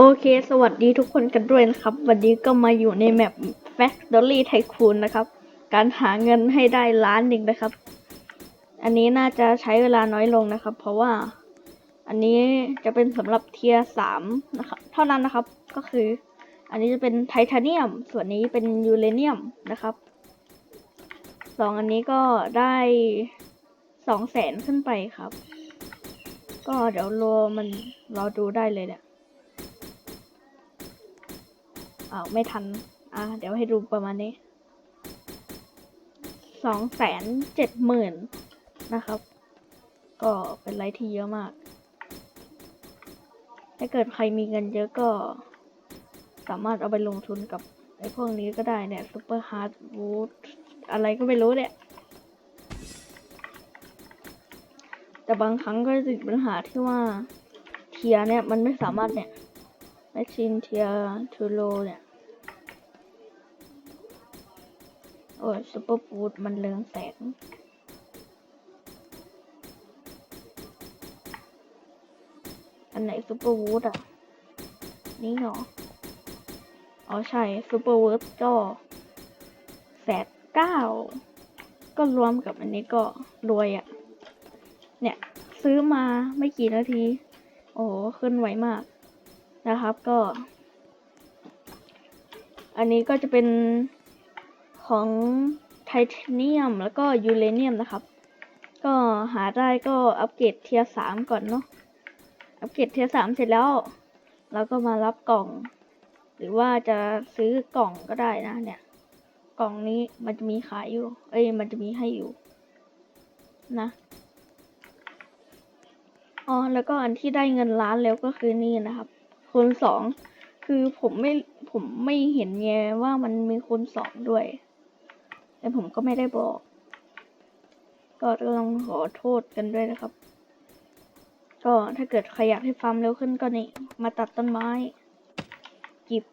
โอเค สวัสดีทุกคนกันด้วยนะครับ วันนี้ก็มาอยู่ในแมป Factory Tycoon นะครับ การหาเงินให้ได้ล้านหนึ่งนะครับ อันนี้น่าจะใช้เวลาน้อยลงนะครับ เพราะว่า อันนี้จะเป็นสำหรับเทียร์สามนะครับเท่านั้นนะครับ ก็คือ อันนี้จะเป็นไทเทเนียม ส่วนนี้เป็นยูเรเนียมนะครับสองอันนี้ก็ได้สองแสนขึ้นไปครับ ก็เดี๋ยวรอมันรอดูได้เลยเนี่ ยอ้าไม่ทัน อะ เดี๋ยวให้ดูประมาณนี้สองแสนเจ็ดหมื่นนะครับ ก็เป็นไรที่เยอะมาก ถ้าเกิดใครมีเงินเยอะก็ สามารถเอาไปลงทุนกับไอ้พวกนี้ก็ได้เนี่ยซูเปอร์ฮาร์ดวูดอะไรก็ไม่รู้เนี่ย แต่บางครั้งก็จะติดปัญหาที่ว่า เทียเนี่ย มันไม่สามารถเนี่ยแมชชีนเทียทูโลเนี่ย โอ้ยซูเปอร์ฟูดมันเรืองแสงอันไหนซูเปอร์วูดอะ นี่เหรอ อ๋อใช่ซูเปอร์วูดก็แสนเก้าก็รวมกับอันนี้ก็รวยอะ เนี่ย ซื้อมาไม่กี่นาที โอ้ขึ้นไวมากนะครับก็ อันนี้ก็จะเป็น ของไทเทเนียมแล้วก็ยูเรเนียมนะครับ ก็หาได้ก็อัปเกรดเทียสามก่อนเนาะอัปเกรดเทียสามเสร็จแล้ว เราก็มารับกล่อง หรือว่าจะซื้อกล่องก็ได้นะเนี่ย กล่องนี้มันจะมีขายอยู่ เอ้ยมันจะมีให้อยู่ นะอ๋อแล้วก็อันที่ได้เงินล้านแล้วก็คือนี่นะครับคูณสองคือผมไม่ผมไม่เห็นไงว่ามันมีคูณสองด้วย แต่ผมก็ไม่ได้บอก ก็ต้องขอโทษกันด้วยนะครับ ก็ถ้าเกิดใครอยากให้ฟาร์มเร็วขึ้นก็นี่ มาตัดต้นไม้หยิบ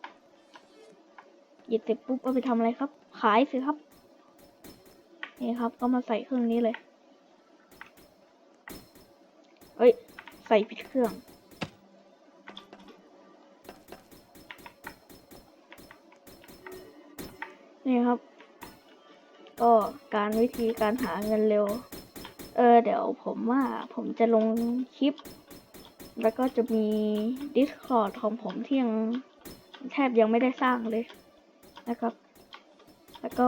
หยิบเสร็จปุ๊บเอาไปทำอะไรครับ ขายสิครับ นี่ครับ ก็มาใส่เครื่องนี้เลยเอ้ย ใส่ผิดเครื่องนี่ครับ ก็การวิธีการหาเงินเร็ว เออเดี๋ยวผมว่าผมจะลงคลิป แล้วก็จะมี Discord ของผมที่ยังแทบยังไม่ได้สร้างเลยนะครับ แล้วก็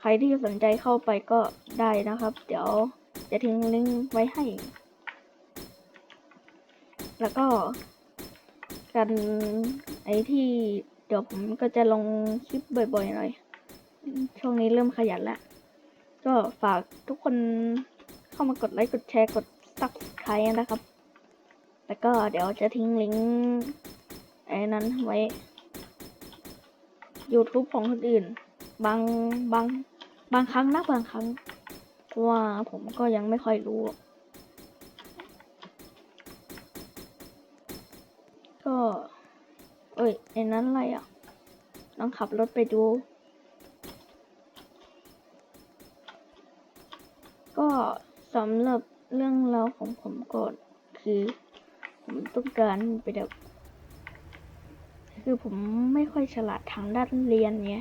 ใครที่สนใจเข้าไปก็ได้นะครับ เดี๋ยวจะทิ้งลิงก์ไว้ให้ แล้วก็กันไอ้ที่เดี๋ยวผมก็จะลงคลิปบ่อยๆหน่อย ช่วงนี้เริ่มขยันแล้วก็ฝากทุกคนเข้ามากดไลค์กดแชร์กด subscribe นะครับ แล้วก็เดี๋ยวจะทิ้งลิงก์ไอ้นั้นไว้ YouTube ของคนอื่น บางบางบางครั้งนะบางครั้งว่าผมก็ยังไม่ค่อยรู้ ก็ เอ้ยในนั้นอะไรอะลองขับรถไปดู เรื่องราวของผมก่อนคือ ผมต้องการไปแบบคือผมไม่ค่อยฉลาดทางด้านเรียนไง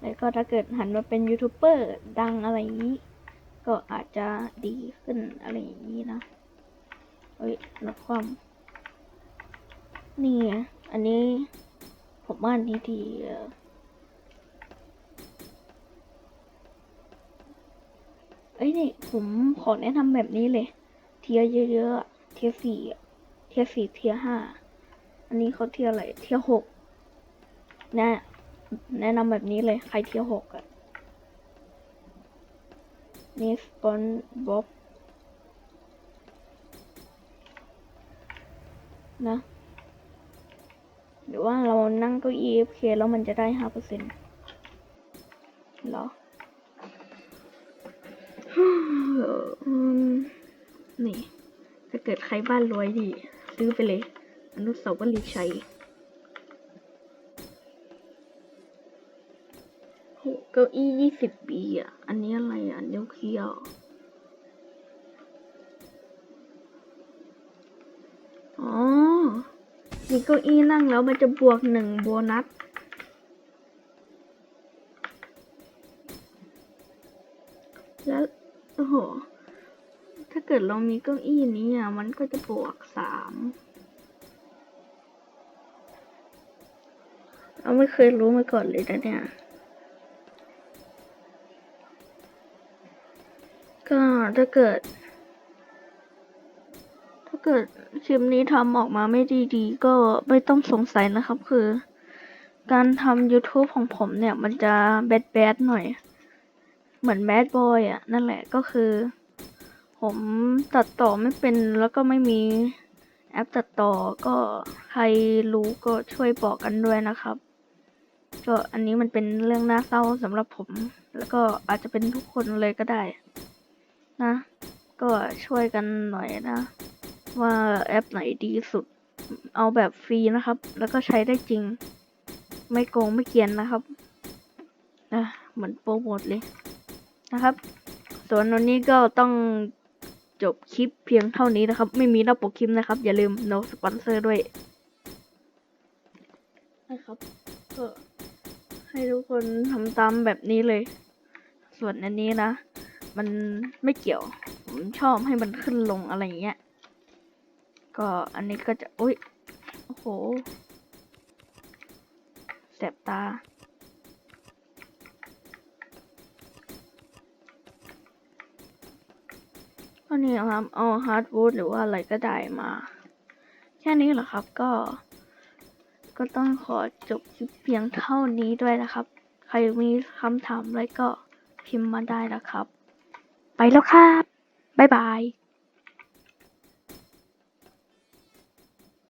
แล้วก็ถ้าเกิดหันมาเป็นยูทูบเบอร์ดังอะไรอย่างนี้ ก็อาจจะดีขึ้นอะไรอย่างนี้นะเอ้ยลดความ นี่ อันนี้ผมว่าดีดีเอ่อ เอ้ยนี่ผมขอแนะนำแบบนี้เลย เทียเยอะๆ เทียสี่เทียสี่เทียห้า อันนี้เขาเทียอะไร เทียหกแนะแนะนำแบบนี้เลย ใครเทียหกอะนี่สปอนบ๊อบนะ หรือว่าเรานั่งเก้าอี้ AFK แล้วมันจะได้ห้าเปอร์เซ็นต์เหรอ นี่ ถ้าเกิดใครบ้านรวยดี ซื้อไปเลย อนุสาวรีย์ชัยโหเก้าอี้ยี่สิบปีอะ อันนี้อะไรอะนิวเคียร์อ๋อมีเก้าอี้นั่งแล้วมันจะบวกหนึ่งโบนัส เกิดเรามีเก้าอี้นี้อะมันก็จะบวกสามเราไม่เคยรู้มาก่อนเลยนะเนี่ย ก็ถ้าเกิด ถ้าเกิดคลิปนี้ทำออกมาไม่ดีๆ ก็ไม่ต้องสงสัยนะครับคือ การทำ YouTube ของผมเนี่ย มันจะแบดแบดๆหน่อย เหมือนแบดบอยอะ นั่นแหละก็คือ ผมตัดต่อไม่เป็นแล้วก็ไม่มีแอปตัดต่อก็ใครรู้ก็ช่วยบอกกันด้วยนะครับ ก็อันนี้มันเป็นเรื่องน่าเศร้าสำหรับผม แล้วก็อาจจะเป็นทุกคนเลยก็ได้ นะ ก็ช่วยกันหน่อยนะ ว่าแอปไหนดีสุด เอาแบบฟรีนะครับ แล้วก็ใช้ได้จริง ไม่โกงไม่เกียนนะครับนะเหมือนโปรโมทเลยนะครับ ส่วนวันนี้ก็ต้อง จบคลิปเพียงเท่านี้นะครับ ไม่มีหน้าปกคลิปนะครับ อย่าลืม no sponsor ด้วยนะครับ ก็ให้ทุกคนทำตามแบบนี้เลย ส่วนอันนี้นะ มันไม่เกี่ยว ผมชอบให้มันขึ้นลงอะไรอย่างเงี้ย ก็อันนี้ก็จะ อุ้ย โอ้โหแสบตา ก็นี่ครับเอาฮาร์ดวูดหรือว่าอะไรก็ได้มา แค่นี้เหรอครับก็ ก็ต้องขอจบคลิปเพียงเท่านี้ด้วยนะครับ ใครมีคำถามอะไรก็พิมพ์มาได้นะครับ ไปแล้วครับ บ๊ายบาย